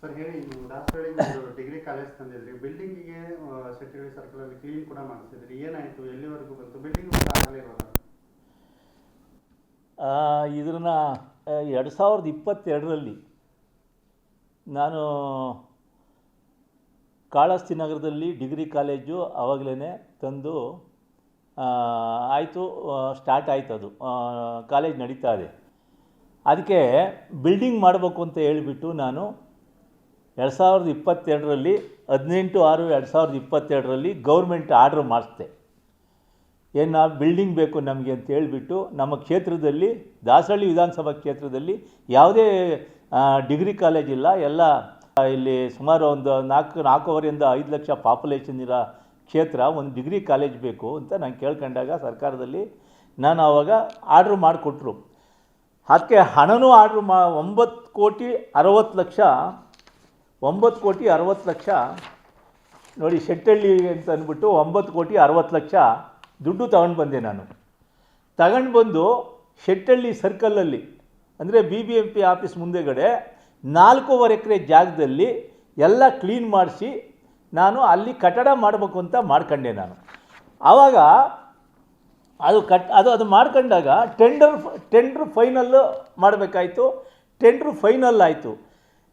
Sir ಹೇಳಿ, ನೀವು ದಾಸರಳ್ಳಿ ಒಂದು ಡಿಗ್ರಿ ಕಾಲೇಜ್ ತಂದಿದ್ರಿ ಬಿಲ್ಡಿಂಗಿಗೆ ಸೆಕ್ಯೂರಿಟಿ ಸರ್ಕಲ್ ಅಲ್ಲಿ ಕ್ಲೀನ್ ಕೂಡ ಮಾಡಿಸಿದ್ರಿ. ಏನಾಯ್ತು? ಎಲ್ಲಿವರೆಗೂ ಬಂತು? ಬಿಲ್ಡಿಂಗ್ ಆಗಲೇ ಇರೋಲ್ಲ ಇದನ್ನು ಎರಡು ಸಾವಿರದ ಇಪ್ಪತ್ತೆರಡರಲ್ಲಿ ನಾನು ಕಾಳಸ್ತಿ ನಗರದಲ್ಲಿ ಡಿಗ್ರಿ ಕಾಲೇಜು ಆವಾಗಲೇ ತಂದು ಆಯಿತು ಸ್ಟಾರ್ಟ್ ಆಯಿತು ಅದು. ಕಾಲೇಜ್ ನಡೀತಾ ಇದೆ. ಅದಕ್ಕೆ ಬಿಲ್ಡಿಂಗ್ ಮಾಡಬೇಕು ಅಂತ ಹೇಳಿಬಿಟ್ಟು ನಾನು ಎರಡು ಸಾವಿರದ ಇಪ್ಪತ್ತೆರಡರಲ್ಲಿ, ಹದಿನೆಂಟು ಆರು, ಎರಡು ಸಾವಿರದ ಇಪ್ಪತ್ತೆರಡರಲ್ಲಿ ಗೌರ್ಮೆಂಟ್ ಆರ್ಡ್ರ್ ಮಾಡಿಸ್ದೆ. ಏನು ಬಿಲ್ಡಿಂಗ್ ಬೇಕು ನಮಗೆ ಅಂತ ಹೇಳಿಬಿಟ್ಟು ನಮ್ಮ ಕ್ಷೇತ್ರದಲ್ಲಿ ದಾಸಹಳ್ಳಿ ವಿಧಾನಸಭಾ ಕ್ಷೇತ್ರದಲ್ಲಿ ಯಾವುದೇ ಡಿಗ್ರಿ ಕಾಲೇಜ್ ಇಲ್ಲ, ಎಲ್ಲ ಇಲ್ಲಿ ಸುಮಾರು ಒಂದು ನಾಲ್ಕು, ನಾಲ್ಕೂವರೆಯಿಂದ ಐದು ಲಕ್ಷ ಪಾಪ್ಯುಲೇಷನ್ ಇರೋ ಕ್ಷೇತ್ರ, ಒಂದು ಡಿಗ್ರಿ ಕಾಲೇಜ್ ಬೇಕು ಅಂತ ನಾನು ಕೇಳ್ಕೊಂಡಾಗ ಸರ್ಕಾರದಲ್ಲಿ ನಾನು ಆವಾಗ ಆರ್ಡ್ರ್ ಮಾಡಿಕೊಟ್ರು. ಅದಕ್ಕೆ ಹಣನೂ ಆರ್ಡ್ರ್ ಮಾ, ಒಂಬತ್ತು ಕೋಟಿ ಅರವತ್ತು ಲಕ್ಷ ಒಂಬತ್ತು ಕೋಟಿ ಅರವತ್ತು ಲಕ್ಷ ನೋಡಿ ಶೆಟ್ಟಳ್ಳಿ ಅಂತ ಅಂದ್ಬಿಟ್ಟು ಒಂಬತ್ತು ಕೋಟಿ ಅರವತ್ತು ಲಕ್ಷ ದುಡ್ಡು ತಗೊಂಡು ಬಂದೆ ನಾನು. ತಗೊಂಡು ಬಂದು ಶೆಟ್ಟಳ್ಳಿ ಸರ್ಕಲಲ್ಲಿ, ಅಂದರೆ B B M P office ಮುಂದೆಗಡೆ ನಾಲ್ಕೂವರೆ ಎಕರೆ ಜಾಗದಲ್ಲಿ ಎಲ್ಲ ಕ್ಲೀನ್ ಮಾಡಿಸಿ ನಾನು ಅಲ್ಲಿ ಕಟ್ಟಡ ಮಾಡಬೇಕು ಅಂತ ಮಾಡ್ಕೊಂಡೆ ನಾನು. ಆವಾಗ ಅದು ಕಟ್, ಅದು ಅದು ಮಾಡ್ಕೊಂಡಾಗ ಟೆಂಡರ್ ಟೆಂಡ್ರ್ ಫೈನಲ್ಲು ಮಾಡಬೇಕಾಯಿತು. ಟೆಂಡ್ರ್ ಫೈನಲ್ ಆಯಿತು.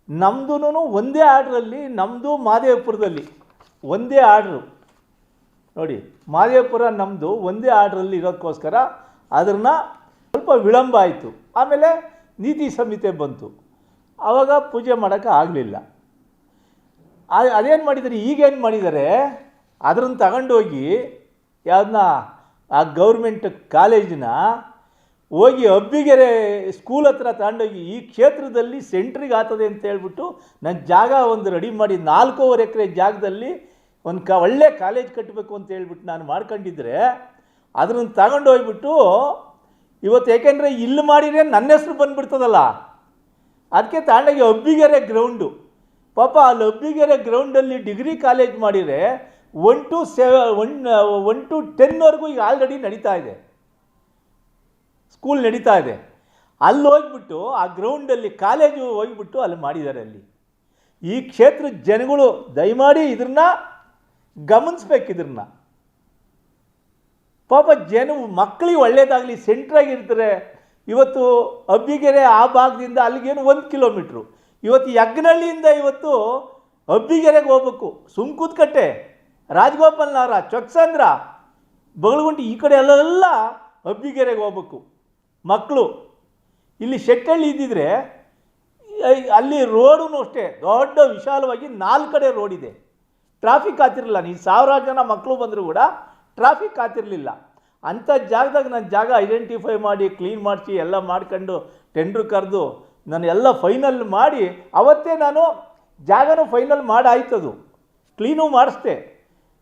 ನಮ್ಮದು ಒಂದೇ ಆರ್ಡ್ರಲ್ಲಿ ನಮ್ಮದು ಮಾದೇವಪುರದಲ್ಲಿ ಒಂದೇ ಆರ್ಡ್ರು. ನೋಡಿ, ಮಾದೇವಪುರ ನಮ್ಮದು ಒಂದೇ ಆರ್ಡ್ರಲ್ಲಿ ಇರೋದಕ್ಕೋಸ್ಕರ ಅದನ್ನು ಸ್ವಲ್ಪ ವಿಳಂಬ ಆಯಿತು. ಆಮೇಲೆ ನೀತಿ ಸಂಹಿತೆ ಬಂತು. ಆವಾಗ ಪೂಜೆ ಮಾಡೋಕ್ಕೆ ಆಗಲಿಲ್ಲ. ಅದೇನು ಮಾಡಿದ್ದಾರೆ ಈಗೇನು ಮಾಡಿದ್ದಾರೆ ಅದನ್ನು ತಗೊಂಡೋಗಿ ಯಾವ್ದನ್ನ, ಆ ಗೌರ್ಮೆಂಟ್ ಕಾಲೇಜಿನ ಹೋಗಿ ಅಬ್ಬಿಗೆರೆ ಸ್ಕೂಲ್ ಹತ್ರ ತಗೊಂಡೋಗಿ ಈ ಕ್ಷೇತ್ರದಲ್ಲಿ ಸೆಂಟ್ರಿಗೆ ಆಗ್ತದೆ ಅಂತ ಹೇಳ್ಬಿಟ್ಟು ನನ್ನ ಜಾಗ ಒಂದು ರೆಡಿ ಮಾಡಿ ನಾಲ್ಕೂವರೆ ಎಕರೆ ಜಾಗದಲ್ಲಿ ಒಂದು ಕ ಒಳ್ಳೆ ಕಾಲೇಜ್ ಕಟ್ಟಬೇಕು ಅಂತ ಹೇಳ್ಬಿಟ್ಟು ನಾನು ಮಾಡ್ಕೊಂಡಿದ್ರೆ ಅದನ್ನು ತಗೊಂಡು ಹೋಗ್ಬಿಟ್ಟು ಇವತ್ತು ಏಕೆಂದರೆ ಇಲ್ಲಿ ಮಾಡಿದ್ರೆ ನನ್ನ ಹೆಸರು ಬಂದುಬಿಡ್ತದಲ್ಲ. ಅದಕ್ಕೆ ತಗೊಂಡೋಗಿ ಅಬ್ಬಿಗೆರೆ ಗ್ರೌಂಡು ಪಾಪ ಅಲ್ಲಿ ಅಬ್ಬಿಗೆರೆ ಗ್ರೌಂಡಲ್ಲಿ ಡಿಗ್ರಿ ಕಾಲೇಜ್ ಮಾಡಿದರೆ one two seven one one two ಟೆನ್ವರೆಗೂ ಈಗ ಆಲ್ರೆಡಿ ನಡೀತಾ ಇದೆ. ಸ್ಕೂಲ್ ನಡೀತಾ ಇದೆ. ಅಲ್ಲಿ ಹೋಗ್ಬಿಟ್ಟು, ಆ ಗ್ರೌಂಡಲ್ಲಿ ಕಾಲೇಜು ಹೋಗ್ಬಿಟ್ಟು ಅಲ್ಲಿ ಮಾಡಿದ್ದಾರೆ ಅಲ್ಲಿ. ಈ ಕ್ಷೇತ್ರದ ಜನಗಳು ದಯಮಾಡಿ ಇದನ್ನ ಗಮನಿಸ್ಬೇಕು ಇದನ್ನ ಪಾಪ ಜನ ಮಕ್ಕಳಿಗೆ ಒಳ್ಳೇದಾಗಲಿ ಸೆಂಟ್ರಾಗಿರ್ತಾರೆ ಇವತ್ತು ಅಬ್ಬಿಗೆರೆ ಆ ಭಾಗದಿಂದ ಅಲ್ಲಿಗೇನು ಒಂದು ಕಿಲೋಮೀಟ್ರು ಇವತ್ತು ಯಗ್ನಹಳ್ಳಿಯಿಂದ ಇವತ್ತು ಅಬ್ಬಿಗೆರೆಗೆ ಹೋಗ್ಬೇಕು. ಸುಂಕುತ್ಕಟ್ಟೆ ರಾಜಗೋಪಾಲ್ ನಗರ ಚೊಕ್ಸಂದ್ರ ಬಗಳಗುಂಟಿ ಈ ಕಡೆ ಎಲ್ಲ ಅಬ್ಬಿಗೆರೆಗೆ ಹೋಗ್ಬೇಕು. ಮಕ್ಕಳು. ಇಲ್ಲಿ ಶೆಟ್ಟಳ್ಳಿ ಇದ್ದಿದ್ರೆ ಅಲ್ಲಿ ರೋಡು ಅಷ್ಟೇ, ದೊಡ್ಡ ವಿಶಾಲವಾಗಿ ನಾಲ್ಕು ಕಡೆ ರೋಡ್ ಇದೆ. ಟ್ರಾಫಿಕ್ ಆಗ್ತಿರಲಿಲ್ಲ ನೀವು ಸಾವಿರಾರು ಜನ ಮಕ್ಕಳು ಬಂದರೂ ಕೂಡ ಟ್ರಾಫಿಕ್ ಆಗ್ತಿರಲಿಲ್ಲ ಅಂಥ ಜಾಗದಾಗ ನಾನು ಜಾಗ ಐಡೆಂಟಿಫೈ ಮಾಡಿ, ಕ್ಲೀನ್ ಮಾಡಿಸಿ, ಎಲ್ಲ ಮಾಡ್ಕೊಂಡು ಟೆಂಡ್ರ್ ಕರೆದು ನಾನು ಎಲ್ಲ ಫೈನಲ್ ಮಾಡಿ, ಅವತ್ತೇ ನಾನು ಜಾಗನೂ ಫೈನಲ್ ಮಾಡಾಯ್ತದು. ಕ್ಲೀನು ಮಾಡಿಸ್ದೆ.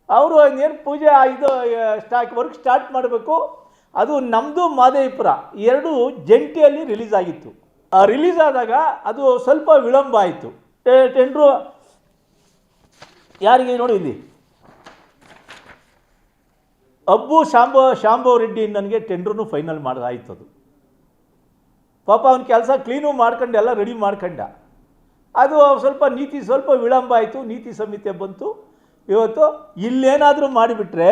ಅವರು ಏನು ಪೂಜೆ, ಇದು ಸ್ಟಾಕ್ ವರ್ಕ್ ಸ್ಟಾರ್ಟ್ ಮಾಡಬೇಕು. ಅದು ನಮ್ಮದು ಮಾದೇವಿಪುರ. ಎರಡು ಜಂಟಿಯಲ್ಲಿ ರಿಲೀಸ್ ಆಗಿತ್ತು. ಆ ರಿಲೀಸ್ ಆದಾಗ ಅದು ಸ್ವಲ್ಪ ವಿಳಂಬ ಆಯಿತು. ಟೆಂಡ್ರು, ಯಾರಿಗೆ ನೋಡಿ ಇಲ್ಲಿ? ಅಬ್ಬು ಶಾಂಬ, ಶಾಂಭವ್ ರೆಡ್ಡಿ ನನಗೆ ಟೆಂಡ್ರೂ ಫೈನಲ್ ಮಾಡೋದಾಯ್ತು ಅದು. ಪಾಪ ಅವ್ನ ಕೆಲಸ ಕ್ಲೀನು ಮಾಡ್ಕೊಂಡೆ, ಎಲ್ಲ ರೆಡಿ ಮಾಡ್ಕೊಂಡ. ಅದು ಸ್ವಲ್ಪ ನೀತಿ ಸ್ವಲ್ಪ ವಿಳಂಬ ಆಯಿತು, ನೀತಿ ಸಂಹಿತೆ ಬಂತು. ಇವತ್ತು ಇಲ್ಲೇನಾದರೂ ಮಾಡಿಬಿಟ್ರೆ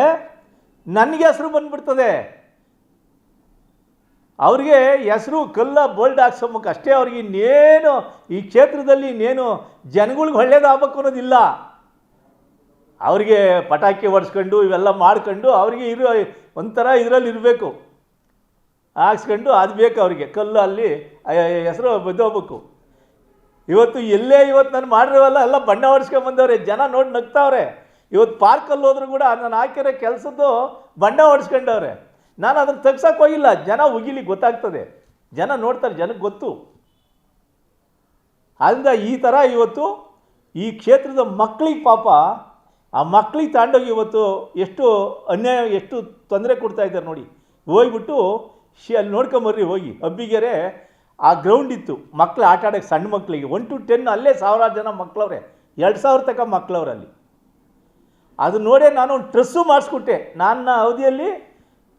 ನನಗೆ ಹೆಸರು ಬಂದ್ಬಿಡ್ತದೆ. ಅವ್ರಿಗೆ ಹೆಸರು ಕಲ್ಲ ಬೋಲ್ಡ್ ಹಾಕ್ಸೋಮಕ್ಕೆ ಅಷ್ಟೇ ಅವ್ರಿಗೆ ಇನ್ನೇನು ಈ ಕ್ಷೇತ್ರದಲ್ಲಿ ಇನ್ನೇನು ಜನಗಳ್ಗೆ ಒಳ್ಳೇದಾಗಬೇಕು ಅನ್ನೋದಿಲ್ಲ. ಅವ್ರಿಗೆ ಪಟಾಕಿ ಹೊಡ್ಸ್ಕೊಂಡು ಇವೆಲ್ಲ ಮಾಡ್ಕೊಂಡು ಅವ್ರಿಗೆ ಇರೋ ಒಂಥರ ಇದರಲ್ಲಿ ಇರಬೇಕು. ಹಾಕ್ಸ್ಕೊಂಡು ಅದು ಬೇಕು ಅವ್ರಿಗೆ, ಕಲ್ಲು ಅಲ್ಲಿ ಹೆಸರು ಬಿದ್ದೋಗ್ಬೇಕು. ಇವತ್ತು ಎಲ್ಲೇ ಇವತ್ತು ನಾನು ಮಾಡಿರೋವಲ್ಲ, ಎಲ್ಲ ಬಣ್ಣ ಹೊಡ್ಸ್ಕೊಂಬಂದವ್ರೆ ಜನ ನೋಡಿ ನಗ್ತಾವ್ರೆ. ಇವತ್ತು ಪಾರ್ಕಲ್ಲಿ ಹೋದ್ರು ಕೂಡ ನಾನು ಹಾಕಿರೋ ಕೆಲಸದ್ದು ಬಣ್ಣ ಹೊಡ್ಸ್ಕೊಂಡವ್ರೆ. ನಾನು ಅದನ್ನು ತೆಗ್ಸಕ್ಕೆ ಹೋಗಿಲ್ಲ. ಜನ ಉಗಿಲಿ ಗೊತ್ತಾಗ್ತದೆ. ಜನ ನೋಡ್ತಾರೆ ಜನಕ್ಕೆ ಗೊತ್ತು. ಆದ್ದರಿಂದ ಈ ಥರ ಇವತ್ತು ಈ ಕ್ಷೇತ್ರದ ಮಕ್ಕಳಿಗೆ ಪಾಪ, ಆ ಮಕ್ಕಳಿಗೆ ತಾಂಡೋಗಿ ಇವತ್ತು ಎಷ್ಟು ಅನ್ಯಾಯ, ಎಷ್ಟು ತೊಂದರೆ ಕೊಡ್ತಾ ಇದ್ದಾರೆ ನೋಡಿ. ಹೋಗ್ಬಿಟ್ಟು ಶಿ ಅಲ್ಲಿ ನೋಡ್ಕೊಂಬರ್ರಿ ಹೋಗಿ. ಅಬ್ಬಿಗೆರೆ, ಆ ಗ್ರೌಂಡ್ ಇತ್ತು. ಮಕ್ಕಳು ಆಟ ಆಡೋಕ್ಕೆ ಸಣ್ಣ ಮಕ್ಕಳಿಗೆ ಒನ್ ಟು ಟೆನ್ ಅಲ್ಲೇ ಸಾವಿರಾರು ಜನ ಮಕ್ಕಳವ್ರೆ ಎರಡು ಸಾವಿರ ತನಕ ಮಕ್ಕಳವ್ರಲ್ಲಿ ಅದು ನೋಡೇ ನಾನು ಒಂದು ಟ್ರೆಸ್ಸು ಮಾಡಿಸ್ಕೊಟ್ಟೆ ನನ್ನ ಅವಧಿಯಲ್ಲಿ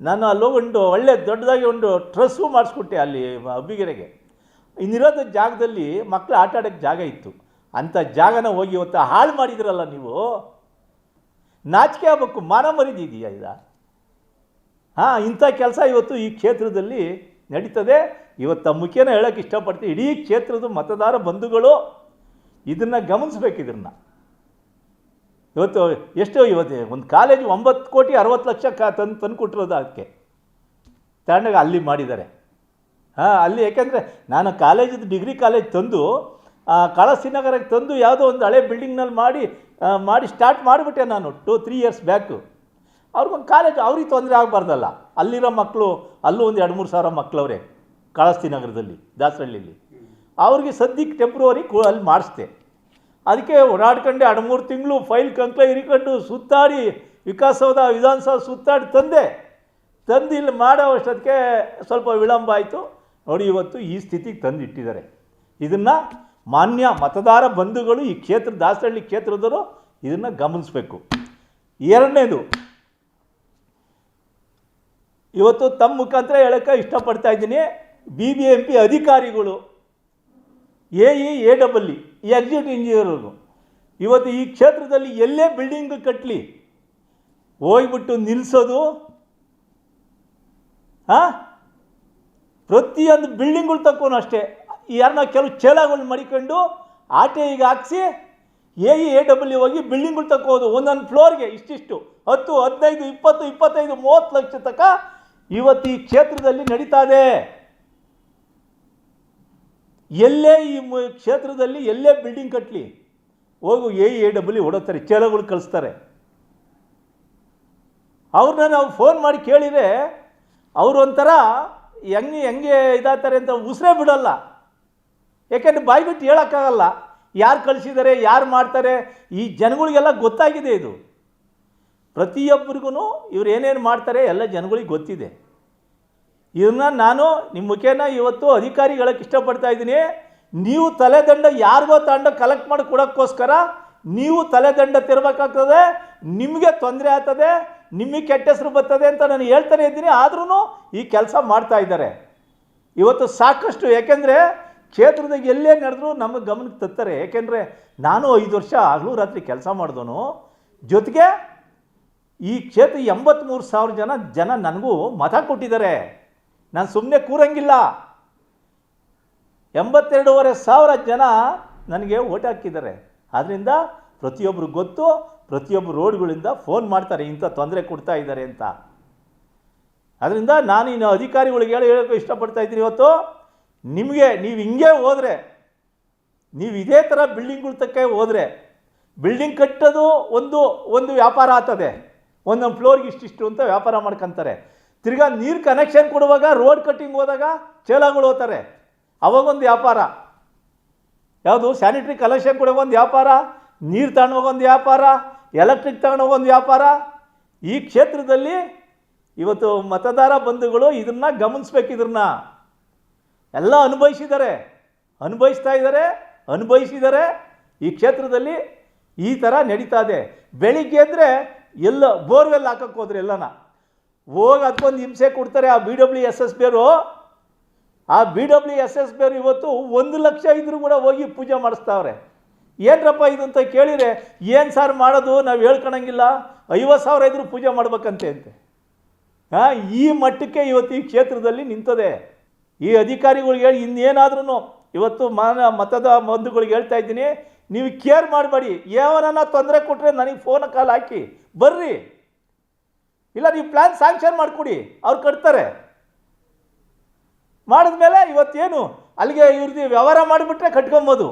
ನಾನು ಅಲ್ಲಿ ಒಂದು ಒಳ್ಳೆ ದೊಡ್ಡದಾಗಿ ಒಂದು ಟ್ರಸ್ಸು ಮಾಡಿಸ್ಕೊಟ್ಟೆ ಅಲ್ಲಿ ಅಬ್ಬಿಗೆರೆಗೆ. ಇನ್ನಿರೋದ ಜಾಗದಲ್ಲಿ ಮಕ್ಕಳು ಆಟ ಆಡೋಕ್ಕೆ ಜಾಗ ಇತ್ತು. ಅಂಥ ಜಾಗನ ಹೋಗಿ ಇವತ್ತು ಹಾಳು ಮಾಡಿದ್ರಲ್ಲ ನೀವು? ನಾಚಿಕೆ ಆಗಬೇಕು, ಮಾನ ಮರಿದಿದೆಯಾ ಇದ ಹಾಂ, ಇಂಥ ಕೆಲಸ ಇವತ್ತು ಈ ಕ್ಷೇತ್ರದಲ್ಲಿ ನಡೀತದೆ. ಇವತ್ತು ಮುಖ್ಯನ ಹೇಳೋಕ್ಕೆ ಇಷ್ಟಪಡ್ತೀವಿ ಇಡೀ ಕ್ಷೇತ್ರದ ಮತದಾರ ಬಂಧುಗಳು ಇದನ್ನು ಗಮನಿಸ್ಬೇಕು ಇದನ್ನು. ಇವತ್ತು ಎಷ್ಟು ಇವತ್ತು ಒಂದು ಕಾಲೇಜು ಒಂಬತ್ತು ಕೋಟಿ ಅರವತ್ತು ಲಕ್ಷ ಕಾ ತಂದು ತಂದು ಕೊಟ್ಟಿರೋದು ಅದಕ್ಕೆ. ತಗೊಂಡಾಗ ಅಲ್ಲಿ ಮಾಡಿದ್ದಾರೆ. ಹಾಂ, ಅಲ್ಲಿ ಯಾಕೆಂದರೆ ನಾನು ಕಾಲೇಜಿದ್ದು ಡಿಗ್ರಿ ಕಾಲೇಜ್ ತಂದು ಕಳಸಿನಗರಕ್ಕೆ ನಗರಕ್ಕೆ ತಂದು ಯಾವುದೋ ಒಂದು ಹಳೆ ಬಿಲ್ಡಿಂಗ್ನಲ್ಲಿ ಮಾಡಿ ಮಾಡಿ ಸ್ಟಾರ್ಟ್ ಮಾಡಿಬಿಟ್ಟೆ ನಾನು ಟು, ತ್ರೀ ಇಯರ್ಸ್ ಬ್ಯಾಕು. ಅವ್ರಿಗೊಂದು ಕಾಲೇಜ್, ಅವ್ರಿಗೆ ತೊಂದರೆ ಆಗಬಾರ್ದಲ್ಲ. ಅಲ್ಲಿರೋ ಮಕ್ಕಳು, ಅಲ್ಲೂ ಒಂದು ಎರಡು, ಮೂರು ಸಾವಿರ ಮಕ್ಕಳವ್ರೆ ಕಳಸ್ತಿ ನಗರದಲ್ಲಿ ಅವ್ರಿಗೆ ಸದ್ಯಕ್ಕೆ ಟೆಂಪ್ರವರಿ ಅಲ್ಲಿ ಮಾಡಿಸ್ದೆ. ಅದಕ್ಕೆ ಓಡಾಡ್ಕೊಂಡೆ ಎರಡು ಮೂರು ತಿಂಗಳು ಫೈಲ್ ಕಂಕ್ಲ ಹಿರಿಕೊಂಡು ಸುತ್ತಾಡಿ ವಿಕಾಸೌಧ ವಿಧಾನಸೌಧ ಸುತ್ತಾಡಿ ತಂದೆ. ತಂದು ಇಲ್ಲಿ ಮಾಡೋ ಅಷ್ಟೊತ್ತಿಗೆ ಸ್ವಲ್ಪ ವಿಳಂಬ ಆಯಿತು. ನೋಡಿ ಇವತ್ತು ಈ ಸ್ಥಿತಿಗೆ ತಂದಿಟ್ಟಿದ್ದಾರೆ. ಇದನ್ನು ಮಾನ್ಯ ಮತದಾರ ಬಂಧುಗಳು ಈ ಕ್ಷೇತ್ರ ದಾಸಹಳ್ಳಿ ಕ್ಷೇತ್ರದವರು ಇದನ್ನು ಗಮನಿಸಬೇಕು. ಎರಡನೇದು, ಇವತ್ತು ತಮ್ಮ ಮುಖಾಂತರ ಹೇಳೋಕ್ಕೆ ಇಷ್ಟಪಡ್ತಾ ಇದ್ದೀನಿ. ಬಿ ಬಿ ಎಂ ಪಿ ಅಧಿಕಾರಿಗಳು A E A double E ಈ ಎಕ್ಸಿಕ್ಯೂಟಿವ್ ಇಂಜಿನಿಯರ್ಗೂ ಇವತ್ತು ಈ ಕ್ಷೇತ್ರದಲ್ಲಿ ಎಲ್ಲೇ ಬಿಲ್ಡಿಂಗ್ ಕಟ್ಟಲಿ ಹೋಗ್ಬಿಟ್ಟು ನಿಲ್ಲಿಸೋದು ಹಾಂ ಪ್ರತಿಯೊಂದು ಬಿಲ್ಡಿಂಗ್ಗಳು ತಕ್ಕೋನು ಅಷ್ಟೇ. ಯಾರನ್ನ ಕೆಲವು ಚೇಲಗಳು ಮಡಿಕೊಂಡು ಆಟೆ ಈಗ ಹಾಕ್ಸಿ ಎ ಇ ಎ ಡಬ್ಲ್ಯೂ ಹೋಗಿ ಬಿಲ್ಡಿಂಗ್ಗಳು ತಕ್ಕೋದು. ಒಂದೊಂದು ಫ್ಲೋರ್ಗೆ ಇಷ್ಟಿಷ್ಟು. ಹತ್ತು, ಹದಿನೈದು, ಇಪ್ಪತ್ತು, ಇಪ್ಪತ್ತೈದು, ಮೂವತ್ತು ಲಕ್ಷ ತನಕ ಇವತ್ತು ಈ ಕ್ಷೇತ್ರದಲ್ಲಿ ನಡೀತಾ ಇದೆ. ಎಲ್ಲೇ ಈ ಕ್ಷೇತ್ರದಲ್ಲಿ ಎಲ್ಲೇ ಬಿಲ್ಡಿಂಗ್ ಕಟ್ಟಲಿ ಹೋಗು ಎ ಎ ಡಬ್ಲ್ಯೂ ಹೊಡೋತಾರೆ ಚೇಲಗಳು ಕಳಿಸ್ತಾರೆ. ಅವ್ರನ್ನ ನಾವು ಫೋನ್ ಮಾಡಿ ಕೇಳಿದರೆ, ಅವರು ಒಂಥರ ಹೆಂಗೆ ಹೆಂಗೆ ಇದಾಗ್ತಾರೆ ಅಂತ ಉಸಿರೇ ಬಿಡೋಲ್ಲ. ಯಾಕೆಂದರೆ ಬಾಯಿ ಬಿಟ್ಟು ಹೇಳೋಕ್ಕಾಗಲ್ಲ. ಯಾರು ಕಳಿಸಿದ್ದಾರೆ ಯಾರು ಮಾಡ್ತಾರೆ, ಈ ಜನಗಳಿಗೆಲ್ಲ ಗೊತ್ತಾಗಿದೆ ಇದು. ಪ್ರತಿಯೊಬ್ಬರಿಗೂ ಇವ್ರು ಏನೇನು ಮಾಡ್ತಾರೆ, ಎಲ್ಲ ಜನಗಳಿಗೆ ಗೊತ್ತಿದೆ. ಇದನ್ನ ನಾನು ನಿಮ್ಮ ಮುಖೇನ ಇವತ್ತು ಅಧಿಕಾರಿಗಳಕ್ಕೆ ಇಷ್ಟಪಡ್ತಾ ಇದ್ದೀನಿ. ನೀವು ತಲೆದಂಡ ಯಾರಿಗೋ ತಂಡ ಕಲೆಕ್ಟ್ ಮಾಡಿ ಕೊಡೋಕ್ಕೋಸ್ಕರ ನೀವು ತಲೆದಂಡ ತಿರ್ಬೇಕಾಗ್ತದೆ, ನಿಮಗೆ ತೊಂದರೆ ಆಗ್ತದೆ, ನಿಮಗೆ ಕೆಟ್ಟ ಹೆಸರು ಬರ್ತದೆ ಅಂತ ನಾನು ಹೇಳ್ತಾನೆ ಇದ್ದೀನಿ. ಆದ್ರೂ ಈ ಕೆಲಸ ಮಾಡ್ತಾ ಇದ್ದಾರೆ. ಇವತ್ತು ಸಾಕಷ್ಟು ಯಾಕೆಂದರೆ ಕ್ಷೇತ್ರದಾಗ ಎಲ್ಲೇ ನಡೆದ್ರು ನಮಗೆ ಗಮನಕ್ಕೆ ತತ್ತಾರೆ. ಯಾಕೆಂದರೆ ನಾನು ಐದು ವರ್ಷ ಹಗಲು ರಾತ್ರಿ ಕೆಲಸ ಮಾಡಿದವನು. ಜೊತೆಗೆ ಈ ಕ್ಷೇತ್ರ ಎಂಬತ್ತ್ಮೂರು ಸಾವಿರ ಜನ ಜನ ನನಗೂ ಮತ ಕೊಟ್ಟಿದ್ದಾರೆ. ನಾನು ಸುಮ್ಮನೆ ಕೂರಂಗಿಲ್ಲ. ಎಂಬತ್ತೆರಡೂವರೆ ಸಾವಿರ ಜನ ನನಗೆ ಓಟ್ ಹಾಕಿದ್ದಾರೆ. ಆದ್ದರಿಂದ ಪ್ರತಿಯೊಬ್ಬರು ಗೊತ್ತು ಪ್ರತಿಯೊಬ್ಬರು ರೋಡ್ಗಳಿಂದ ಫೋನ್ ಮಾಡ್ತಾರೆ, ಇಂಥ ತೊಂದರೆ ಕೊಡ್ತಾ ಇದ್ದಾರೆ ಅಂತ. ಅದರಿಂದ ನಾನು ಇನ್ನು ಅಧಿಕಾರಿಗಳಿಗೆ ಹೇಳಿ ಹೇಳೋಕ್ಕೆ ಇಷ್ಟಪಡ್ತಾ ಇದ್ದೀನಿ ಇವತ್ತು. ನಿಮಗೆ ನೀವು ಹಿಂಗೆ ಹೋದರೆ, ನೀವು ಇದೇ ಥರ ಬಿಲ್ಡಿಂಗ್ಗಳ ತಕ್ಕ ಹೋದರೆ, ಬಿಲ್ಡಿಂಗ್ ಕಟ್ಟೋದು ಒಂದು ಒಂದು ವ್ಯಾಪಾರ ಆಗ್ತದೆ. ಒಂದೊಂದು ಫ್ಲೋರ್ಗೆ ಇಷ್ಟಿಷ್ಟು ಅಂತ ವ್ಯಾಪಾರ ಮಾಡ್ಕೊತಾರೆ. ತಿರ್ಗಾ ನೀರು ಕನೆಕ್ಷನ್ ಕೊಡುವಾಗ ರೋಡ್ ಕಟ್ಟಿಂಗ್ ಹೋದಾಗ ಚೇಲಾಗಳು ಹೋಗ್ತಾರೆ. ಅವಾಗೊಂದು ವ್ಯಾಪಾರ. ಯಾವುದು? ಸ್ಯಾನಿಟ್ರಿ ಕಲೆಕ್ಷನ್ ಕೊಡೋ ಒಂದು ವ್ಯಾಪಾರ, ನೀರು ತಗೊಂಡೋಗೊಂದು ವ್ಯಾಪಾರ ಎಲೆಕ್ಟ್ರಿಕ್ ತಗೊಂಡೋಗೊಂದು ವ್ಯಾಪಾರ. ಈ ಕ್ಷೇತ್ರದಲ್ಲಿ ಇವತ್ತು ಮತದಾರ ಬಂಧುಗಳು ಇದನ್ನು ಗಮನಿಸ್ಬೇಕು ಇದನ್ನ ಎಲ್ಲ ಅನುಭವಿಸಿದ್ದಾರೆ. ಅನುಭವಿಸ್ತಾ ಇದ್ದಾರೆ, ಅನುಭವಿಸಿದ್ದಾರೆ. ಈ ಕ್ಷೇತ್ರದಲ್ಲಿ ಈ ಥರ ನಡೀತಾ ಇದೆ. ಬೆಳಿಗ್ಗೆ ಅಂದರೆ ಎಲ್ಲ ಬೋರ್ವೆಲ್ ಹಾಕಕ್ಕೆ ಹೋದ್ರೆ ಎಲ್ಲನ. ಹೋಗಿ ಅದಕ್ಕೊಂದು ಹಿಂಸೆ ಕೊಡ್ತಾರೆ ಆ ಬಿ ಡಬ್ಲ್ಯೂ ಎಸ್ ಎಸ್ ಬೇರು. ಆ ಬಿ ಡಬ್ಲ್ಯೂ ಎಸ್ ಎಸ್ ಬೇರು ಇವತ್ತು ಒಂದು ಲಕ್ಷ ಇದ್ರೂ ಕೂಡ ಹೋಗಿ ಪೂಜೆ ಮಾಡಿಸ್ತಾವ್ರೆ. ಏನರಪ್ಪ ಇದು ಅಂತ ಕೇಳಿದರೆ, ಏನು ಸರ್ ಮಾಡೋದು ನಾವು ಹೇಳ್ಕೊಳಂಗಿಲ್ಲ ಐವತ್ತು ಸಾವಿರ ಇದ್ರೂ ಪೂಜೆ ಮಾಡ್ಬೇಕಂತೆ ಅಂತೆ. ಹಾಂ ಈ ಮಟ್ಟಕ್ಕೆ ಇವತ್ತು ಈ ಕ್ಷೇತ್ರದಲ್ಲಿ ನಿಂತದೆ. ಈ ಅಧಿಕಾರಿಗಳಿಗೆ ಹೇಳಿ ಇನ್ನೇನಾದ್ರೂ ಇವತ್ತು ಮಾನ ಮತದ ಬಂಧುಗಳಿಗೆ ಹೇಳ್ತಾ ಇದ್ದೀನಿ, ನೀವು ಕೇರ್ ಮಾಡಬೇಡಿ. ಯಾವನನ್ನ ತೊಂದರೆ ಕೊಟ್ಟರೆ ನನಗೆ ಫೋನ್ ಕಾಲ್ ಹಾಕಿ. ಬರ್ರಿ. ಇಲ್ಲ, ನೀವು ಪ್ಲ್ಯಾನ್ ಸ್ಯಾಂಕ್ಷನ್ ಮಾಡಿಕೊಡಿ, ಅವ್ರು ಕಟ್ತಾರೆ. ಮಾಡಿದ್ಮೇಲೆ ಇವತ್ತೇನು, ಅಲ್ಲಿಗೆ ಇವ್ರದ್ದು ವ್ಯವಹಾರ ಮಾಡಿಬಿಟ್ರೆ ಕಟ್ಕೊಬೋದು.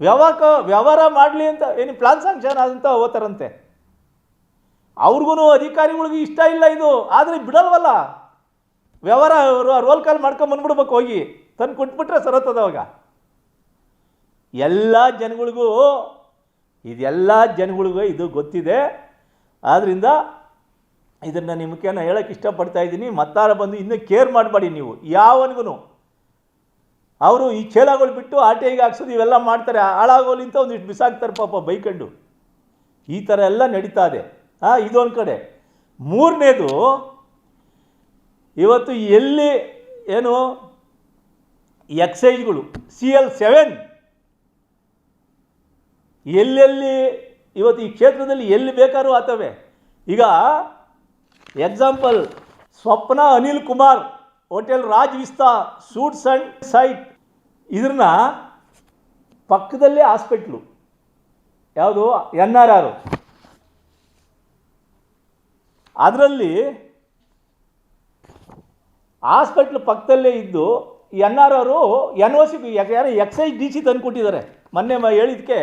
ವ್ಯವಹಾರ ವ್ಯವಹಾರ ಮಾಡಲಿ ಅಂತ, ಏನು ಪ್ಲಾನ್ ಸ್ಯಾಂಕ್ಷನ್ ಆದಂತ ಹೋಗ್ತಾರಂತೆ ಅವ್ರಿಗೂ ಅಧಿಕಾರಿಗಳಿಗೆ ಇಷ್ಟ ಇಲ್ಲ ಇದು, ಆದರೆ ಬಿಡಲ್ವಲ್ಲ. ವ್ಯವಹಾರ ರೋಲ್ ಕಾಲ್ ಮಾಡ್ಕೊಂಡು ಬಂದ್ಬಿಡ್ಬೇಕು ಹೋಗಿ, ತಂದು ಕೊಟ್ಬಿಟ್ರೆ ಸರತ್ತದ ಅವಾಗ. ಎಲ್ಲ ಜನಗಳಿಗೂ, ಇದೆಲ್ಲ ಜನಗಳಿಗೂ ಇದು ಗೊತ್ತಿದೆ. ಆದ್ದರಿಂದ ಇದನ್ನು ನಿಮಗೆ ಹೇಳೋಕ್ಕೆ ಇಷ್ಟಪಡ್ತಾ ಇದ್ದೀನಿ. ಮತ್ತಾರ ಬಂದು ಇನ್ನೂ ಕೇರ್ ಮಾಡಬೇಡಿ ನೀವು. ಯಾವನಿಗೂ ಅವರು ಈ ಚೇಲಾಗಳು ಬಿಟ್ಟು ಐಗೆ ಹಾಕ್ಸೋದು ಇವೆಲ್ಲ ಮಾಡ್ತಾರೆ. ಹಾಳಾಗೋಲಿ ಅಂತ ಒಂದಿಷ್ಟು ಬಿಸಾಕ್ತಾರೆ ಪಾಪ ಬೈಕಂಡು. ಈ ಥರ ಎಲ್ಲ ನಡೀತಾ ಇದೆ. ಹಾಂ, ಇದೊಂದು ಕಡೆ. ಮೂರನೇದು, ಇವತ್ತು ಎಲ್ಲಿ ಏನು ಎಕ್ಸೈಜ್ಗಳು, ಸಿ ಎಲ್ ಸೆವೆನ್, ಎಲ್ಲೆಲ್ಲಿ, ಇವತ್ತು ಈ ಕ್ಷೇತ್ರದಲ್ಲಿ ಎಲ್ಲಿ ಬೇಕಾದ್ರೂ ಆತವೆ. ಈಗ example Swapna Anil Kumar hotel Raj Vista suites and site ಇದ್ರನ್ನ ಪಕ್ಕದಲ್ಲೇ ಹಾಸ್ಪಿಟ್ಲು ಯಾವುದು? ಎನ್ ಆರ್ ಆರು ಅದರಲ್ಲಿ ಹಾಸ್ಪಿಟ್ಲ್ ಪಕ್ಕದಲ್ಲೇ ಇದ್ದು ಎನ್ ಆರ್ ಆರು ಎನ್ ಒ ಸಿ ಯಾರು ಎಕ್ಸೈಸ್ ಡಿ ಸಿ ತಂದುಕೊಟ್ಟಿದ್ದಾರೆ ಮೊನ್ನೆ ಮ ಹೇಳಿದ್ಕೆ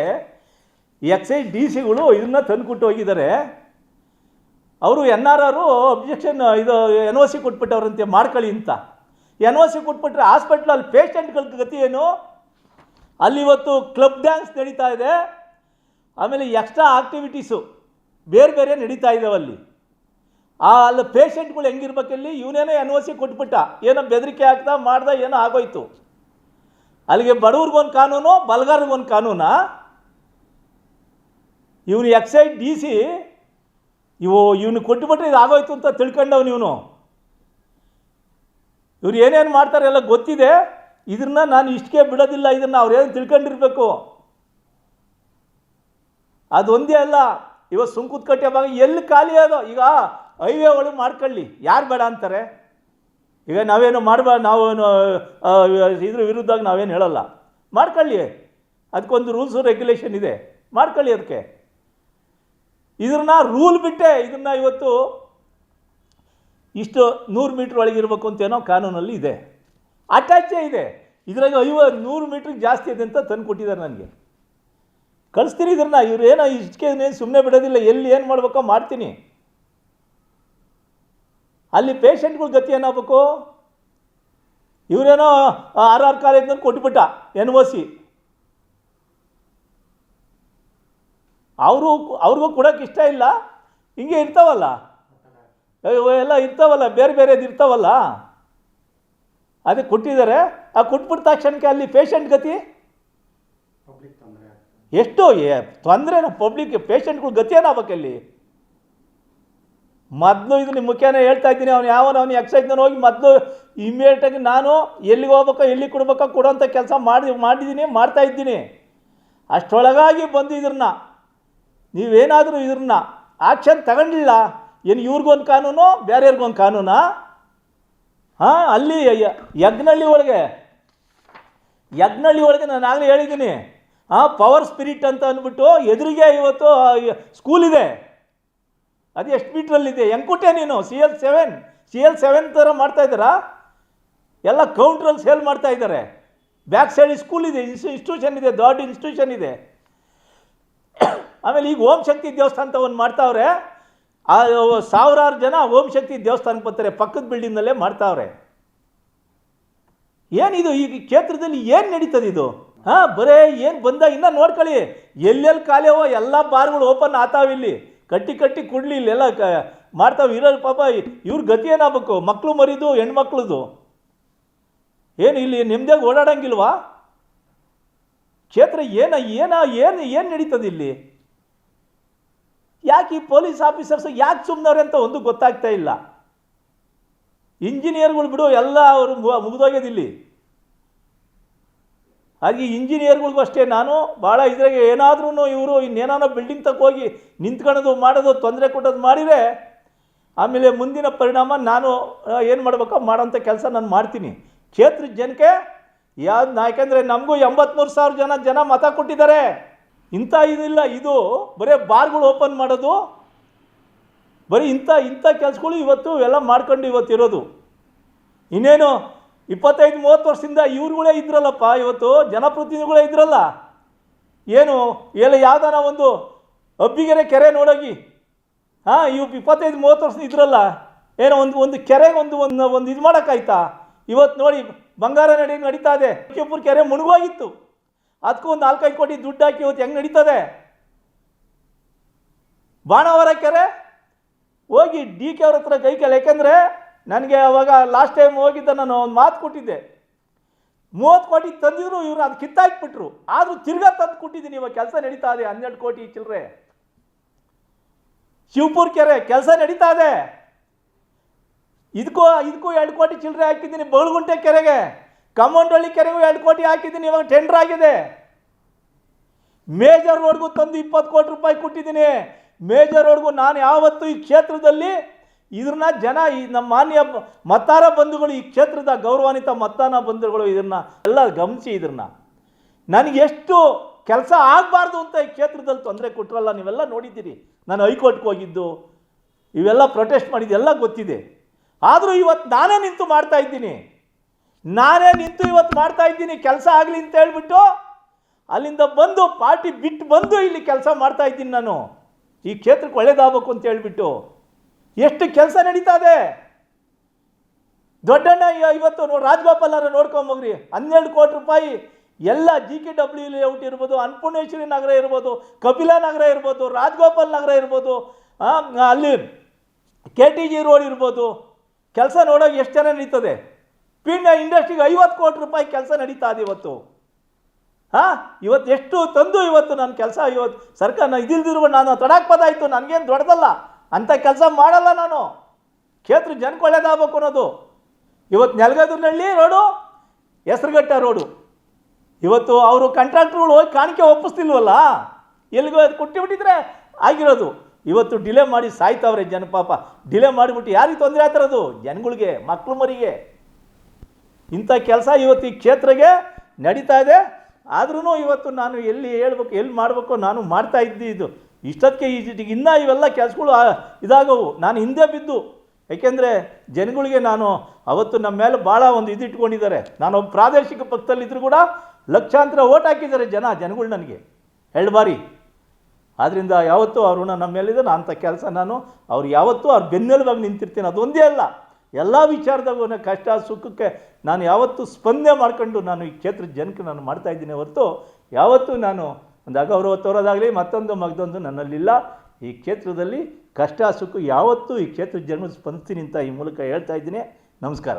ಎಕ್ಸೈಸ್ ಡಿ ಸಿಗಳು ಇದನ್ನ ತಂದುಕೊಟ್ಟು ಹೋಗಿದ್ದಾರೆ. ಅವರು ಎನ್ ಆರ್ ಆರು ಅಬ್ಜೆಕ್ಷನ್ ಇದು ಎನ್ ಒ ಸಿ ಕೊಟ್ಬಿಟ್ಟವ್ರಂತೆ ಮಾಡ್ಕೊಳ್ಳಿ ಅಂತ. ಎನ್ ಒ ಸಿ ಕೊಟ್ಬಿಟ್ರೆ ಹಾಸ್ಪಿಟ್ಲಲ್ಲಿ ಪೇಷಂಟ್ಗಳ ಗತಿ ಏನು? ಅಲ್ಲಿ ಇವತ್ತು ಕ್ಲಬ್ ಡ್ಯಾನ್ಸ್ ನಡೀತಾ ಇದೆ. ಆಮೇಲೆ ಎಕ್ಸ್ಟ್ರಾ ಆಕ್ಟಿವಿಟೀಸು ಬೇರೆ ಬೇರೆ ನಡೀತಾ ಇದ್ದಾವೆ ಅಲ್ಲಿ. ಆ ಅಲ್ಲಿ ಪೇಷಂಟ್ಗಳು ಹೆಂಗಿರ್ಬೇಕಲ್ಲಿ ಇವನೇನೋ ಎನ್ ಒ ಸಿ ಕೊಟ್ಬಿಟ್ಟ. ಏನೋ ಬೆದರಿಕೆ ಆಗ್ತಾ ಮಾಡ್ದ, ಏನೋ ಆಗೋಯ್ತು. ಅಲ್ಲಿಗೆ ಬಡವ್ರಿಗೊಂದು ಕಾನೂನು ಬಲ್ಗಾರ್ಗೊಂದು ಕಾನೂನಾ? ಇವನು ಎಕ್ಸೈಡ್ ಡಿ ಸಿ ಇವು ಇವನು ಕೊಟ್ಟುಬಿಟ್ರೆ ಇದು ಆಗೋಯ್ತು ಅಂತ ತಿಳ್ಕೊಂಡವನು ಇವನು. ಇವ್ರು ಏನೇನು ಮಾಡ್ತಾರೆ ಎಲ್ಲ ಗೊತ್ತಿದೆ. ಇದನ್ನ ನಾನು ಇಷ್ಟಕ್ಕೆ ಬಿಡೋದಿಲ್ಲ, ಇದನ್ನು ಅವ್ರೇನು ತಿಳ್ಕೊಂಡಿರ್ಬೇಕು? ಅದೊಂದೇ ಅಲ್ಲ, ಇವತ್ತು ಸುಂಕುತ್ಕಟ್ಟೆ ಭಾಗ ಎಲ್ಲಿ ಖಾಲಿ ಅದೋ, ಈಗ ಹೈವೇ ಒಳಗೆ ಮಾಡ್ಕೊಳ್ಳಿ. ಯಾರು ಬೇಡ ಅಂತಾರೆ? ಈಗ ನಾವೇನು ಮಾಡಬ ನಾವೇನು ಇದ್ರ ವಿರುದ್ಧವಾಗಿ ನಾವೇನು ಹೇಳಲ್ಲ. ಮಾಡ್ಕೊಳ್ಳಿ. ಅದಕ್ಕೊಂದು ರೂಲ್ಸು ರೆಗ್ಯುಲೇಷನ್ ಇದೆ. ಮಾಡ್ಕೊಳ್ಳಿ ಅದಕ್ಕೆ. ಇದನ್ನ ರೂಲ್ ಬಿಟ್ಟೆ ಇದನ್ನು ಇವತ್ತು ಇಷ್ಟು ನೂರು ಮೀಟ್ರ್ ಒಳಗಿರ್ಬೇಕು ಅಂತೇನೋ ಕಾನೂನಲ್ಲಿ ಇದೆ. ಅಟ್ಯಾಚೇ ಇದೆ. ಇದ್ರಾಗ ಐವತ್ತು ನೂರು ಮೀಟ್ರಿಗೆ ಜಾಸ್ತಿ ಇದೆ ಅಂತ ತಂದು ಕೊಟ್ಟಿದ್ದಾರೆ ನನಗೆ. ಕಳಿಸ್ತೀನಿ ಇದನ್ನ ಇವ್ರು ಏನೋ ಇಷ್ಟಕ್ಕೆ ಸುಮ್ಮನೆ ಬಿಡೋದಿಲ್ಲ. ಎಲ್ಲಿ ಏನು ಮಾಡ್ಬೇಕೋ ಮಾಡ್ತೀನಿ. ಅಲ್ಲಿ ಪೇಷಂಟ್ಗಳ ಗತಿ ಏನಾಗಬೇಕು ಇವರೇನೋ ಆರ್ ಆರ್ ಕಾಲೇಜ್ನಲ್ಲಿ ಕೊಟ್ಬಿಟ್ಟ ಎನ್ ಒ ಸಿ ಅವರು ಅವ್ರಿಗೂ ಕೊಡೋಕೆ ಇಷ್ಟ ಇಲ್ಲ. ಹಿಂಗೆ ಇರ್ತಾವಲ್ಲ. ಅಯ್ಯೋ, ಎಲ್ಲ ಇರ್ತಾವಲ್ಲ ಬೇರೆ ಬೇರೆದು ಇರ್ತಾವಲ್ಲ. ಅದಕ್ಕೆ ಕೊಟ್ಟಿದ್ದಾರೆ. ಆ ಕೊಟ್ಬಿಟ್ಟ ತಕ್ಷಣಕ್ಕೆ ಅಲ್ಲಿ ಪೇಷಂಟ್ ಗತಿ? ಎಷ್ಟು ತೊಂದರೆ ಪಬ್ಲಿಕ್ ಪೇಷಂಟ್ಗಳು ಗತಿ ಅಲ್ಲಿ. ಮೊದಲು ಇದು ನಿಮ್ಮ ಮುಖ್ಯನೇ ಹೇಳ್ತಾ ಇದ್ದೀನಿ ಅವ್ನು ಯಾವನ ಅವ್ನು ಎಕ್ಸೈಜ್ನ ಹೋಗಿ ಮೊದಲು ಇಮಿಡಿಯೇಟಾಗಿ ನಾನು ಎಲ್ಲಿಗೆ ಹೋಗ್ಬೇಕೋ ಎಲ್ಲಿಗೆ ಕೊಡ್ಬೇಕೋ ಕೊಡೋಂಥ ಕೆಲಸ ಮಾಡಿ ಮಾಡಿದ್ದೀನಿ ಮಾಡ್ತಾ ಇದ್ದೀನಿ. ಅಷ್ಟರೊಳಗಾಗಿ ಬಂದು ಇದ್ರನ್ನ ನೀವೇನಾದರೂ ಇದ್ರನ್ನ ಆಕ್ಷನ್ ತಗೊಂಡಿಲ್ಲ, ಏನು ಇವ್ರಿಗೊಂದು ಕಾನೂನು ಬೇರೆಯವ್ರಿಗೊಂದು ಕಾನೂನಾ? ಹಾಂ, ಅಲ್ಲಿ ಯಜ್ಞಳ್ಳಿ ಒಳಗೆ. ಯಜ್ಞಳ್ಳಿ ಒಳಗೆ ನಾನು ಆಗಲೇ ಹೇಳಿದ್ದೀನಿ ಆ, ಪವರ್ ಸ್ಪಿರಿಟ್ ಅಂತ ಅಂದ್ಬಿಟ್ಟು ಎದುರಿಗೆ ಇವತ್ತು ಸ್ಕೂಲ್ ಇದೆ. ಅದು ಎಷ್ಟು ಮೀಟ್ರಲ್ಲಿದೆ? ಹೆಂಗೆ ನೀನು C L seven C L seven ಥರ ಮಾಡ್ತಾ ಇದ್ದಾರಾ? ಎಲ್ಲ ಕೌಂಟ್ರಲ್ಲಿ ಸೇಲ್ ಮಾಡ್ತಾ ಇದ್ದಾರೆ. ಬ್ಯಾಕ್ ಸೈಡ್ ಸ್ಕೂಲ್ ಇದೆ ಇನ್ಸ್ಟಿಟ್ಯೂಷನ್ ಇದೆ, ದೊಡ್ಡ ಇನ್ಸ್ಟಿಟ್ಯೂಷನ್ ಇದೆ. ಆಮೇಲೆ ಈಗ ಓಂ ಶಕ್ತಿ ದೇವಸ್ಥಾನ ಅಂತ ಒಂದು ಮಾಡ್ತಾವ್ರೆ, ಆ ಸಾವಿರಾರು ಜನ ಓಂ ಶಕ್ತಿ ದೇವಸ್ಥಾನಕ್ಕೆ ಬರ್ತಾರೆ, ಪಕ್ಕದ ಬಿಲ್ಡಿಂಗ್ನಲ್ಲೇ ಮಾಡ್ತಾವ್ರೆ. ಏನಿದು ಈಗ ಕ್ಷೇತ್ರದಲ್ಲಿ ಏನು ನಡೀತದೆ ಇದು? ಹಾಂ, ಬರೇ ಏನು ಬಂದ ಇನ್ನೂ ನೋಡ್ಕೊಳ್ಳಿ. ಎಲ್ಲೆಲ್ಲಿ ಕಾಲೇವೋ ಎಲ್ಲ ಬಾರ್ಗಳು ಓಪನ್ ಇಲ್ಲಿ. ಕಟ್ಟಿ ಕಟ್ಟಿ ಕೊಡ್ಲಿ ಇಲ್ಲೆಲ್ಲ ಕ, ಮಾಡ್ತಾವೆ ಇರೋ ಪಾಪ ಇವ್ರ ಗತಿ ಏನಾಗಬೇಕು? ಮಕ್ಕಳು ಮರಿದು, ಹೆಣ್ಮಕ್ಳದು. ಏನು ಇಲ್ಲಿ ನೆಮ್ಮದಿಯಾಗಿ ಓಡಾಡಂಗಿಲ್ವಾ? ಕ್ಷೇತ್ರ ಏನ ಏನ, ಏನು ಏನು ನಡೀತದೆ ಇಲ್ಲಿ? ಯಾಕೆ ಈ ಪೊಲೀಸ್ ಆಫೀಸರ್ಸ್ ಯಾಕೆ ಸುಮ್ಮನವ್ರೆ ಅಂತ ಒಂದು ಗೊತ್ತಾಗ್ತಾ ಇಲ್ಲ. ಇಂಜಿನಿಯರ್ಗಳು ಬಿಡು, ಎಲ್ಲ ಅವರು ಮುಗಿದೋಗ್ಯದಿಲ್ಲಿ ಹಾಗೆ ಇಂಜಿನಿಯರ್ಗಳಿಗೂ ಅಷ್ಟೇ, ನಾನು ಭಾಳ ಇದ್ರಾಗೆ ಏನಾದ್ರೂ ಇವರು ಇನ್ನೇನಾನೋ ಬಿಲ್ಡಿಂಗ್ ತಕ್ಕ ಹೋಗಿ ನಿಂತ್ಕೊಳ್ಳೋದು ಮಾಡೋದು ತೊಂದರೆ ಕೊಟ್ಟೋದು ಮಾಡಿದರೆ, ಆಮೇಲೆ ಮುಂದಿನ ಪರಿಣಾಮ ನಾನು ಏನು ಮಾಡಬೇಕೋ, ಮಾಡೋಂಥ ಕೆಲಸ ನಾನು ಮಾಡ್ತೀನಿ. ಕ್ಷೇತ್ರದ ಜನಕ್ಕೆ, ಯಾವ್ದು ಯಾಕೆಂದರೆ ನಮಗೂ ಎಂಬತ್ತ್ಮೂರು ಸಾವಿರ ಜನ ಜನ ಮತ ಕೊಟ್ಟಿದ್ದಾರೆ. ಇಂಥ ಇದಿಲ್ಲ, ಇದು ಬರೀ ಬಾರ್ಗಳು ಓಪನ್ ಮಾಡೋದು. ಬರೀ ಇಂಥ ಇಂಥ ಕೆಲಸಗಳು ಇವತ್ತು ಎಲ್ಲ ಮಾಡ್ಕೊಂಡು ಇವತ್ತು ಇರೋದು ಇನ್ನೇನು ಇಪ್ಪತ್ತೈದು, ಮೂವತ್ತು ವರ್ಷದಿಂದ ಇವ್ರುಗಳೇ ಇದ್ರಲ್ಲಪ್ಪ, ಇವತ್ತು ಜನಪ್ರತಿನಿಧಿಗಳೇ ಇದ್ರಲ್ಲ. ಏನು, ಎಲ್ಲ ಯಾವ್ದಾನ ಒಂದು ಅಬ್ಬಿಗೆರೆ ಕೆರೆ ನೋಡೋಗಿ, ಹಾಂ, ಇವ್ ಇಪ್ಪತ್ತೈದು, ಮೂವತ್ತು ವರ್ಷ ಇದ್ರಲ್ಲ, ಏನೋ ಒಂದು ಒಂದು ಕೆರೆಗೆ ಒಂದು ಒಂದು ಒಂದು ಇದು ಮಾಡೋಕ್ಕಾಯ್ತಾ? ಇವತ್ತು ನೋಡಿ, ಬಂಗಾರ ನಡಿ, ನಡೀತಾ ಇದೆ. ಕೆರೆ ಮುಳುಗೋಗಿತ್ತು. ಅದಕ್ಕೂ ಒಂದು ನಾಲ್ಕೈದು ಕೋಟಿ ದುಡ್ಡು ಹಾಕಿ ಇವತ್ತು ಹೆಂಗೆ ನಡೀತದೆ? ಬಾಣವರ ಕೆರೆ, ಹೋಗಿ ಡಿ ಕೆ ಅವ್ರ ಹತ್ರ ಕೈ ಕೆಲ ಯಾಕೆಂದರೆ ನನಗೆ ಅವಾಗ ಲಾಸ್ಟ್ ಟೈಮ್ ಹೋಗಿದ್ದ ನಾನು ಒಂದು ಮಾತು ಕೊಟ್ಟಿದ್ದೆ. ಮೂವತ್ತು ಕೋಟಿ ತಂದಿದ್ರು ಇವರು, ಅದು ಕಿತ್ತಾಕ್ಬಿಟ್ರು. ಆದರೂ ತಿರ್ಗಾ ತಂದು ಕೊಟ್ಟಿದ್ದೀನಿ, ಇವಾಗ ಕೆಲಸ ನಡೀತಾ ಇದೆ, ಹನ್ನೆರಡು ಕೋಟಿ ಚಿಲ್ಲರೆ ಶಿವಪುರ ಕೆರೆ, ಕೆಲಸ ನಡೀತಾ ಇದೆ. ಇದಕ್ಕೂ ಇದಕ್ಕೂ ಎರಡು ಕೋಟಿ ಚಿಲ್ಲರೆ ಹಾಕಿದ್ದೀನಿ ಬಗಳಗುಂಟೆ ಕೆರೆಗೆ. ಕಮ್ಮಂಡಳ್ಳಿ ಕೆರೆಗೂ ಎರಡು ಕೋಟಿ ಹಾಕಿದ್ದೀನಿ, ಇವಾಗ ಟೆಂಡರ್ ಆಗಿದೆ. ಮೇಜರ್ ರೋಡ್ಗೂ ತಂದು ಇಪ್ಪತ್ತು ಕೋಟಿ ರೂಪಾಯಿ ಕೊಟ್ಟಿದ್ದೀನಿ. ಮೇಜರ್ ರೋಡ್ಗೂ ನಾನು ಯಾವತ್ತೂ ಈ ಕ್ಷೇತ್ರದಲ್ಲಿ ಇದನ್ನ ಜನ, ಈ ನಮ್ಮ ಮಾನ್ಯ ಮತಾರ ಬಂಧುಗಳು, ಈ ಕ್ಷೇತ್ರದ ಗೌರವಾನ್ವಿತ ಮತಾನ ಬಂಧುಗಳು ಇದನ್ನ ಎಲ್ಲ ಗಮನಿಸಿ ಇದನ್ನ ನನಗೆ ಎಷ್ಟು ಕೆಲಸ ಆಗಬಾರ್ದು ಅಂತ ಈ ಕ್ಷೇತ್ರದಲ್ಲಿ ತೊಂದರೆ ಕೊಟ್ಟರಲ್ಲ ನೀವೆಲ್ಲ ನೋಡಿದ್ದೀರಿ. ನಾನು ಹೈಕೋರ್ಟ್ಗೆ ಹೋಗಿದ್ದು, ಇವೆಲ್ಲ ಪ್ರೊಟೆಸ್ಟ್ ಮಾಡಿದ್ದು, ಎಲ್ಲ ಗೊತ್ತಿದೆ. ಆದರೂ ಇವತ್ತು ನಾನೇ ನಿಂತು ಮಾಡ್ತಾ ಇದ್ದೀನಿ. ನಾನೇ ನಿಂತು ಇವತ್ತು ಮಾಡ್ತಾ ಇದ್ದೀನಿ, ಕೆಲಸ ಆಗಲಿ ಅಂತ ಹೇಳ್ಬಿಟ್ಟು ಅಲ್ಲಿಂದ ಬಂದು ಪಾರ್ಟಿ ಬಿಟ್ಟು ಬಂದು ಇಲ್ಲಿ ಕೆಲಸ ಮಾಡ್ತಾ ಇದ್ದೀನಿ ನಾನು. ಈ ಕ್ಷೇತ್ರಕ್ಕೆ ಒಳ್ಳೇದಾಗಬೇಕು ಅಂತ ಹೇಳ್ಬಿಟ್ಟು ಎಷ್ಟು ಕೆಲಸ ನಡೀತಾ ಇದೆ? ದೊಡ್ಡಣ್ಣ ಇವ- ಇವತ್ತು ನೋಡಿ ರಾಜಗೋಪಾಲರ ನೋಡ್ಕೊಂಬೋಗ್ರಿ ಹನ್ನೆರಡು ಕೋಟಿ ರೂಪಾಯಿ ಎಲ್ಲ ಜಿ ಕೆ ಡಬ್ಲ್ಯೂ ಲೇಔಟ್ ಇರ್ಬೋದು ಅನ್ನಪೂರ್ಣೇಶ್ವರಿ ನಗರ ಇರ್ಬೋದು, ಕಪಿಲಾ ನಗರ ಇರ್ಬೋದು, ರಾಜಗೋಪಾಲ್ ನಗರ ಇರ್ಬೋದು ಅಲ್ಲಿ ಕೆ ಟಿ ಜಿ ರೋಡ್ ಇರ್ಬೋದು. ಕೆಲಸ ನೋಡೋಕೆ ಎಷ್ಟು ಜನ ನಡೀತದೆ? ಪಿನ್ ಇಂಡಸ್ಟ್ರಿಗೆ ಐವತ್ತು ಕೋಟಿ ರೂಪಾಯಿ ಕೆಲಸ ನಡೀತಾ ಇದೆ ಇವತ್ತು. ಹಾಂ? ಇವತ್ತು ಎಷ್ಟು ತಂದು ಇವತ್ತು ನನ್ನ ಕೆಲಸ, ಇವತ್ತು ಸರ್ಕಾರ ನಾನು ತಡಕ್ ಪದ ಆಯಿತು, ನನಗೇನು ದೊಡ್ಡದಲ್ಲ. ಅಂಥ ಕೆಲಸ ಮಾಡಲ್ಲ ನಾನು. ಕ್ಷೇತ್ರ ಜನಕ್ಕೆ ಒಳ್ಳೇದಾಗಬೇಕು ಅನ್ನೋದು. ಇವತ್ತು ನೆಲಗದ್ರನಹಳ್ಳಿ ರೋಡು, ಹೆಸರುಘಟ್ಟ ರೋಡು. ಇವತ್ತು ಅವರು ಕಾಂಟ್ರಾಕ್ಟ್ರುಗಳು ಹೋಗಿ ಕಾಣಿಕೆ ಒಪ್ಪಿಸ್ತಿಲ್ವಲ್ಲ? ಎಲ್ಲಿಗೋ ಅದು ಕೊಟ್ಟಿಬಿಟ್ಟಿದ್ರೆ ಆಗಿರೋದು. ಇವತ್ತು ಡಿಲೇ ಮಾಡಿ ಸಾಯ್ತಾವ್ರೆ ಜನ ಪಾಪ. ಡಿಲೇ ಮಾಡಿಬಿಟ್ಟು ಯಾರಿಗೆ ತೊಂದರೆ ಆಗ್ತಿರೋದು ಜನಗಳಿಗೆ, ಮಕ್ಳು ಮರಿಗೆ. ಇಂಥ ಕೆಲಸ ಇವತ್ತು ಈ ಕ್ಷೇತ್ರಗೆ ನಡೀತಾ ಇದೆ. ಆದ್ರೂ ಇವತ್ತು ನಾನು ಎಲ್ಲಿ ಹೇಳ್ಬೇಕು, ಎಲ್ಲಿ ಮಾಡಬೇಕು ನಾನು ಮಾಡ್ತಾ ಇದ್ದಿದ್ದು ಇಷ್ಟೊತ್ತಿಗೆ ಈ ಇನ್ನೂ ಇವೆಲ್ಲ ಕೆಲಸಗಳು ಇದಾಗವು. ನಾನು ಹಿಂದೆ ಬಿದ್ದು, ಏಕೆಂದರೆ ಜನಗಳಿಗೆ ನಾನು ಅವತ್ತು ನಮ್ಮ ಮೇಲೆ ಭಾಳ ಒಂದು ಇದು ಇಟ್ಕೊಂಡಿದ್ದಾರೆ. ನಾನು ಪ್ರಾದೇಶಿಕ ಪಕ್ಕದಲ್ಲಿದ್ದರೂ ಕೂಡ ಲಕ್ಷಾಂತರ ಓಟ್ ಹಾಕಿದ್ದಾರೆ ಜನ, ಜನಗಳು ನನಗೆ. ಎರಡು ಬಾರಿ. ಆದ್ದರಿಂದ ಯಾವತ್ತೂ ಅವ್ರ ಋಣ ನಮ್ಮ ಮೇಲಿದೆ ಅಂಥ ಕೆಲಸ ನಾನು ಅವ್ರು ಯಾವತ್ತೂ ಅವ್ರ ಬೆನ್ನೆಲುಬಾಗಿ ನಿಂತಿರ್ತೀನಿ. ಅದೊಂದೇ ಅಲ್ಲ. ಎಲ್ಲ ವಿಚಾರದಾಗೂ ಕಷ್ಟ, ಸುಖಕ್ಕೆ ನಾನು ಯಾವತ್ತೂ ಸ್ಪಂದನೆ ಮಾಡ್ಕೊಂಡು ನಾನು ಈ ಕ್ಷೇತ್ರದ ಜನಕ್ಕೆ ನಾನು ಮಾಡ್ತಾ ಇದ್ದೀನಿ ಹೊರತು ಯಾವತ್ತೂ ನಾನು ಒಂದು ಅಗೌರವ ತೋರೋದಾಗಲಿ ಮತ್ತೊಂದು ಮಗದೊಂದು ನನ್ನಲ್ಲಿಲ್ಲ. ಈ ಕ್ಷೇತ್ರದಲ್ಲಿ ಕಷ್ಟ, ಸುಖ ಯಾವತ್ತೂ ಈ ಕ್ಷೇತ್ರದ ಜನ ಸ್ಪಂದಿಸ್ತೀನಿ ಅಂತ ಈ ಮೂಲಕ ಹೇಳ್ತಾ ಇದ್ದೀನಿ. ನಮಸ್ಕಾರ.